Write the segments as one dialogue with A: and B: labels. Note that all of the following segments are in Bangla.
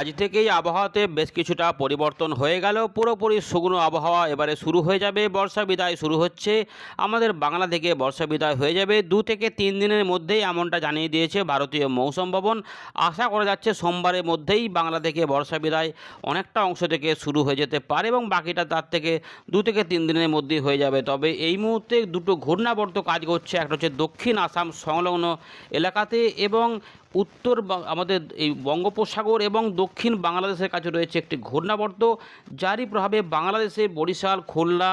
A: আজ থেকেই আবহাওয়াতে বেশ কিছুটা পরিবর্তন হয়ে গেল। পুরোপুরি শুকনো আবহাওয়া এবারে শুরু হয়ে যাবে। বর্ষা বিদায় শুরু হচ্ছে। আমাদের বাংলা থেকে বর্ষা বিদায় হয়ে যাবে। দু থেকে তিন দিনের মধ্যেই এমনটা জানিয়ে দিয়েছে ভারতীয় মৌসুম ভবন। আশা করা যাচ্ছে সোমবারের মধ্যেই বাংলা থেকে বর্ষা বিদায় অনেকটা অংশ থেকে শুরু হয়ে যেতে পারে এবং বাকিটা তার থেকে দু থেকে তিন দিনের মধ্যেই হয়ে যাবে। তবে এই মুহূর্তে দুটো ঘূর্ণাবর্ত কাজ করছে। একটা হচ্ছে দক্ষিণ আসাম সংলগ্ন এলাকাতে এবং উত্তর আমাদের এই বঙ্গোপসাগর এবং দক্ষিণ বাংলাদেশের কাছে রয়েছে একটি ঘূর্ণাবর্ত। যারই প্রভাবে বাংলাদেশে বরিশাল, খুলনা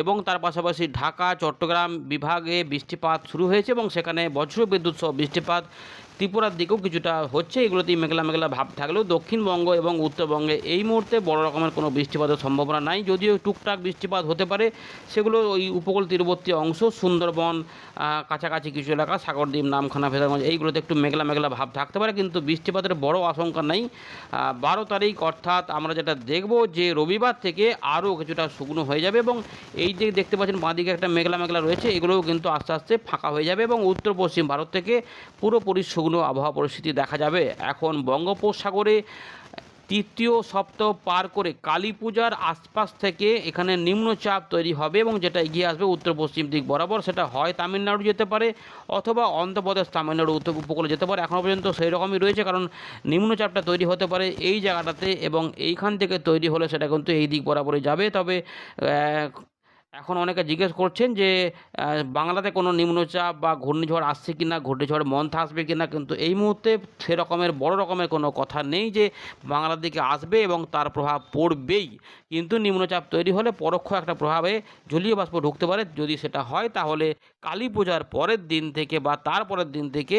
A: এবং তার পাশাপাশি ঢাকা, চট্টগ্রাম বিভাগে বৃষ্টিপাত শুরু হয়েছে এবং সেখানে বজ্রবিদ্যুৎ সহ বৃষ্টিপাত ত্রিপুরার দিকেও কিছুটা হচ্ছে, এগুলোতেই মেঘলা মেঘলা ভাব থাকলেও দক্ষিণবঙ্গ এবং উত্তরবঙ্গে এই মুহূর্তে বড় রকমের কোনো বৃষ্টিপাতের সম্ভাবনা নাই, যদিও টুকটাক বৃষ্টিপাত হতে পারে। সেগুলো ওই উপকূল তীরবর্তী অংশ, সুন্দরবন কাছাকাছি কিছু এলাকা, সাগরদ্বীপ, নামখানা ফেদারগঞ্জ এইগুলোতে একটু মেঘলা মেঘলা ভাব থাকতে পারে, কিন্তু বৃষ্টিপাতের বড় আশঙ্কা নেই। বারো তারিখ অর্থাৎ আমরা যেটা দেখব যে রবিবার থেকে আরও কিছুটা শুকনো হয়ে যাবে এবং এই যে দেখতে পাচ্ছেন বাঁদিকে একটা মেঘলা মেঘলা রয়েছে, এগুলোও কিন্তু আস্তে আস্তে ফাঁকা হয়ে যাবে এবং উত্তর পশ্চিম ভারত থেকে পুরোপুরি শুকনো আবহাওয়া পরিস্থিতি দেখা যাবে? এখন বঙ্গোপসাগরে তৃতীয় সপ্তাহ পার করে কালী পূজার আশপাশ থেকে এখানে নিম্নচাপ তৈরি হবে এবং যেটা এগিয়ে আসবে উত্তর পশ্চিম দিক বরাবর, সেটা হয় তামিলনাড়ু যেতে পারে অথবা অন্ধ্রপ্রদেশ, তামিলনাড়ু উত্তর উপকূলে যেতে পারে। এখনও পর্যন্ত সেই রকমই রয়েছে কারণ নিম্নচাপটা তৈরি হতে পারে এই জায়গাটাতে এবং এইখান থেকে তৈরি হলে সেটা কিন্তু এই দিক বরাবরই যাবে। তবে এখন অনেকে জিজ্ঞেস করছেন যে বাংলাতে কোনো নিম্নচাপ বা ঘূর্ণিঝড় আসছে কি না ঘূর্ণিঝড় মন্থা আসবে কি না কিন্তু এই মুহূর্তে সেরকমের, বড় রকমের কোনো কথা নেই যে, বাংলার দিকে আসবে এবং তার প্রভাব পড়বেই। কিন্তু নিম্নচাপ তৈরি হলে পরোক্ষ একটা প্রভাবে জলীয় বাষ্প ঢুকতে পারে। যদি সেটা হয়, তাহলে কালী পূজার পরের দিন থেকে বা তার পরের দিন থেকে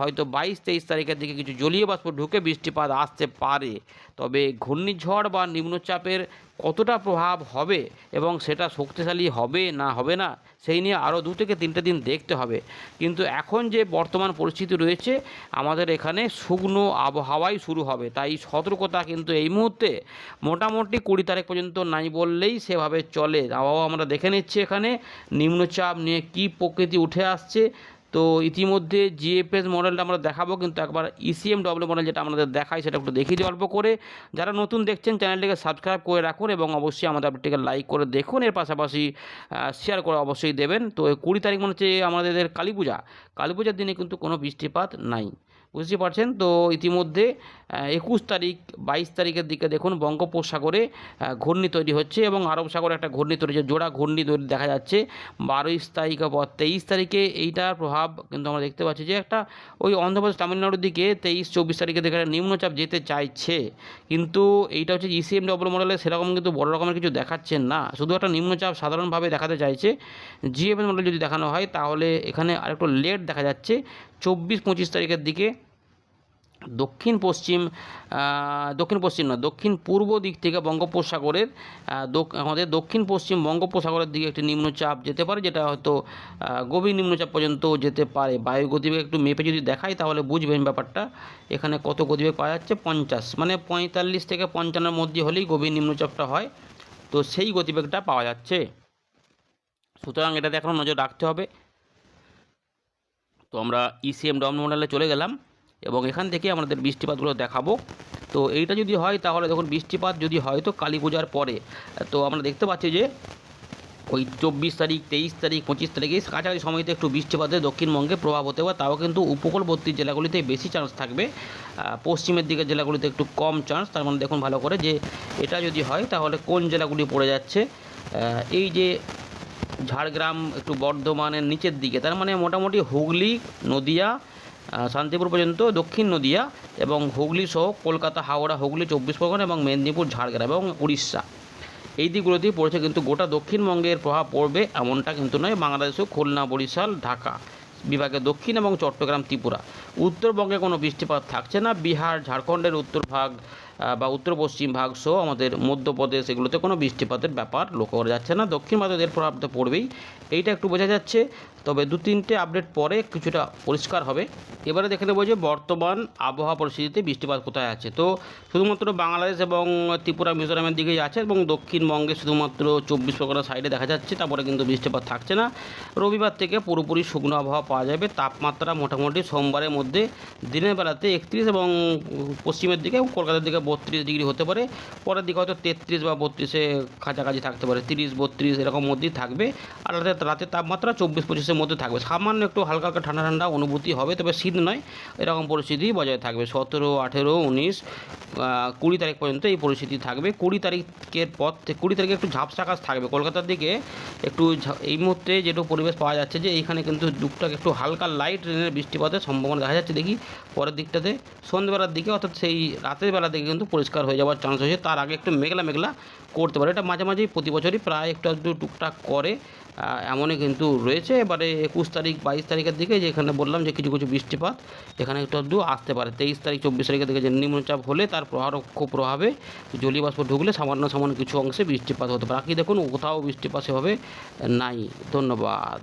A: হয়তো বাইশ তেইশ তারিখের দিকে কিছু জলীয় বাষ্প ঢুকে বৃষ্টিপাত আসতে পারে। তবে ঘূর্ণিঝড় বা নিম্নচাপের কতটা প্রভাব হবে এবং সেটা শক্তিশালী হবে না হবে না সেই নিয়ে আরও দু থেকে তিনটে দিন দেখতে হবে। কিন্তু এখন যে বর্তমান পরিস্থিতি রয়েছে, আমাদের এখানে শুকনো আবহাওয়াই শুরু হবে। তাই সতর্কতা কিন্তু এই মুহূর্তে মোটামুটি কুড়ি তারিখ পর্যন্ত নাই বললেই সেভাবে চলে। আবহাওয়া আমরা দেখে নিচ্ছি এখানে। নিম্নচাপ নিয়ে কী প্রকৃতি উঠে আসছে তো ইতিমধ্যে জিএফএস মডেলটা আমরা দেখাবো, কিন্তু একবার ইসিএম ডব্লিউ মডেল যেটা আমাদের দেখাই সেটা একটু দেখিয়ে দিই অল্প করে। যারা নতুন দেখছেন, চ্যানেলটিকে সাবস্ক্রাইব করে রাখুন এবং অবশ্যই আমাদের আপডেটটিকে লাইক করে দেখুন। এর পাশাপাশি শেয়ার করে অবশ্যই দেবেন। তো কুড়ি তারিখ মনে হচ্ছে আমাদের কালী পূজা। কালী পূজার দিনে কিন্তু কোনো বৃষ্টিপাত নাই। বুঝতে পারছেন? তো ইতিমধ্যে একুশ তারিখ, বাইশ তারিখের দিকে দেখুন বঙ্গোপসাগরে ঘূর্ণি তৈরি হচ্ছে এবং আরব সাগরে একটা ঘূর্ণি তৈরি হচ্ছে, জোড়া ঘূর্ণি তৈরি দেখা যাচ্ছে বারোইশ তারিখ পর তেইশ তারিখে। এইটার প্রভাব কিন্তু আমরা দেখতে পাচ্ছি যে একটা ওই অন্ধ্রপ্রদেশ তামিলনাড়ুর দিকে তেইশ, চব্বিশ তারিখে দেখে একটা নিম্নচাপ যেতে চাইছে। কিন্তু এইটা হচ্ছে ইসিএম ডবল মডেলে সেরকম কিন্তু বড় রকমের কিছু দেখাচ্ছে না। শুধু একটা নিম্নচাপ সাধারণভাবে দেখাতে চাইছে। জিএফএস মডেল যদি দেখানো হয়, তাহলে এখানে আরেকটু লেট দেখা যাচ্ছে। চব্বিশ, পঁচিশ তারিখের দিকে দক্ষিণ পশ্চিম দক্ষিণ পশ্চিম না দক্ষিণ পূর্ব দিক থেকে বঙ্গোপসাগরের আমাদের দক্ষিণ পশ্চিম বঙ্গোপসাগরের দিকে একটি নিম্নচাপ যেতে পারে, যেটা হয়তো গভীর নিম্নচাপ পর্যন্ত যেতে পারে। বায়ু গতিবেগ একটু মেপে যদি দেখাই, তাহলে বুঝবেন ব্যাপারটা। এখানে কত গতিবেগ পাওয়া যাচ্ছে? পঞ্চাশ। মানে পঁয়তাল্লিশ থেকে পঞ্চান্নর মধ্যে হলেই গভীর নিম্নচাপটা হয়। তো সেই গতিবেগটা পাওয়া যাচ্ছে। সুতরাং এটা দেখানো নজর রাখতে হবে। তো আমরা ইসিএম ডম মডেলে চলে গেলাম। এবং এখান থেকে আমাদের বৃষ্টিপাতগুলো দেখাবো। তো এইটা যদি হয় তাহলে দেখুন বৃষ্টিপাত যদি হয় তো কালী পূজার পরে। তো আমরা দেখতে পাচ্ছি যে ওই চব্বিশ তারিখ, তেইশ তারিখ, পঁচিশ তারিখ কাছাকাছি সময়তে একটু বৃষ্টিপাতের দক্ষিণবঙ্গে প্রভাব হতে পারে। তাও কিন্তু উপকূলবর্তী জেলাগুলিতে বেশি চান্স থাকবে। পশ্চিমের দিকের জেলাগুলিতে একটু কম চান্স তার মানে দেখুন ভালো করে যে এটা যদি হয় তাহলে কোন জেলাগুলি পড়ে যাচ্ছে? এই যে ঝাড়গ্রাম একটু বর্ধমানের নিচের দিকে, তার মানে মোটামুটি হুগলি, নদিয়া শান্তিপুর পর্যন্ত, দক্ষিণ নদিয়া এবং হুগলি সহ কলকাতা, হাওড়া, হুগলি, চব্বিশ পরগনা এবং মেদিনীপুর, ঝাড়গ্রাম এবং উড়িষ্যা। এই দিকগুলোতেই পড়েছে কিন্তু গোটা দক্ষিণবঙ্গের প্রভাব পড়বে এমনটা কিন্তু নয়। বাংলাদেশেও খুলনা, বরিশাল, ঢাকা বিভাগে দক্ষিণ এবং চট্টগ্রাম, ত্রিপুরা। উত্তরবঙ্গে কোনো বৃষ্টিপাত থাকছে না। বিহার, ঝাড়খণ্ডের উত্তর ভাগ বা উত্তর পশ্চিম ভাগ সহ আমাদের মধ্যপ্রদেশ এগুলোতে কোনো বৃষ্টিপাতের ব্যাপার লক্ষ্য করা যাচ্ছে না। দক্ষিণ ভারতের প্রভাব তো পড়বেই। এইটা একটু বোঝা যাচ্ছে। তবে দু তিনটে আপডেট পরে কিছুটা পরিষ্কার হবে। এবারে দেখে নেব যে বর্তমান আবহাওয়া পরিস্থিতিতে বৃষ্টিপাত কোথায় আছে। তো শুধুমাত্র বাংলাদেশ এবং ত্রিপুরা মিজোরামের দিকেই আছে এবং দক্ষিণবঙ্গে শুধুমাত্র চব্বিশ পরগনা সাইডে দেখা যাচ্ছে, তারপরে কিন্তু বৃষ্টিপাত থাকছে না। রবিবার থেকে পুরোপুরি শুকনো আবহাওয়া পাওয়া যাবে, তাপমাত্রা মোটামুটি সোমবারের মধ্যে দিনের বেলাতে একত্রিশ এবং পশ্চিমের দিকে এবং কলকাতার দিকে বত্রিশ ডিগ্রি হতে পারে। পরের দিকে হয়তো তেত্রিশ বা বত্রিশে কাছাকাছি থাকতে পারে, তিরিশ, বত্রিশ এরকম মধ্যেই থাকবে। আর রাতে তাপমাত্রা চব্বিশ পঁচিশের মধ্যে থাকবে। সামান্য একটু হালকা হালকা ঠান্ডা ঠান্ডা অনুভূতি হবে, তবে শীত নয়, এরকম পরিস্থিতি বজায় থাকবে। সতেরো, আঠেরো, উনিশ কুড়ি তারিখ পর্যন্ত এই পরিস্থিতি থাকবে। কুড়ি তারিখের পর থেকে কুড়ি তারিখে একটু ঝাপসা কাজ থাকবে। কলকাতার দিকে একটু এই মুহূর্তে যেটু পরিবেশ পাওয়া যাচ্ছে যে এইখানে কিন্তু টুকটাক একটু হালকা লাইট রেনের বৃষ্টিপাতের সম্ভাবনা দেখা যাচ্ছে। দেখি পরের দিকটাতে সন্ধ্যেবেলার দিকে অর্থাৎ সেই রাতের বেলা দিকে কিন্তু পরিষ্কার হয়ে যাওয়ার চান্স হয়েছে তার আগে একটু মেঘলা মেঘলা করতে পারে। এটা মাঝে মাঝেই প্রতি বছরই প্রায় একটু একটু টুকটাক করে এমনই কিন্তু রয়েছে। এবারে একুশ তারিখ, বাইশ তারিখের দিকে যেখানে বললাম যে কিছু কিছু বৃষ্টিপাত এখানে একটু আধটু আসতে পারে। তেইশ তারিখ, চব্বিশ তারিখের দিকে যে নিম্নচাপ হলে তার প্রভারক্ষ প্রভাবে জলীয় বাষ্প ঢুকলে সামান্য সামান্য কিছু অংশে বৃষ্টিপাত হতে পারে। বাকি দেখুন, কোথাও বৃষ্টিপাত সেভাবে নাই। ধন্যবাদ।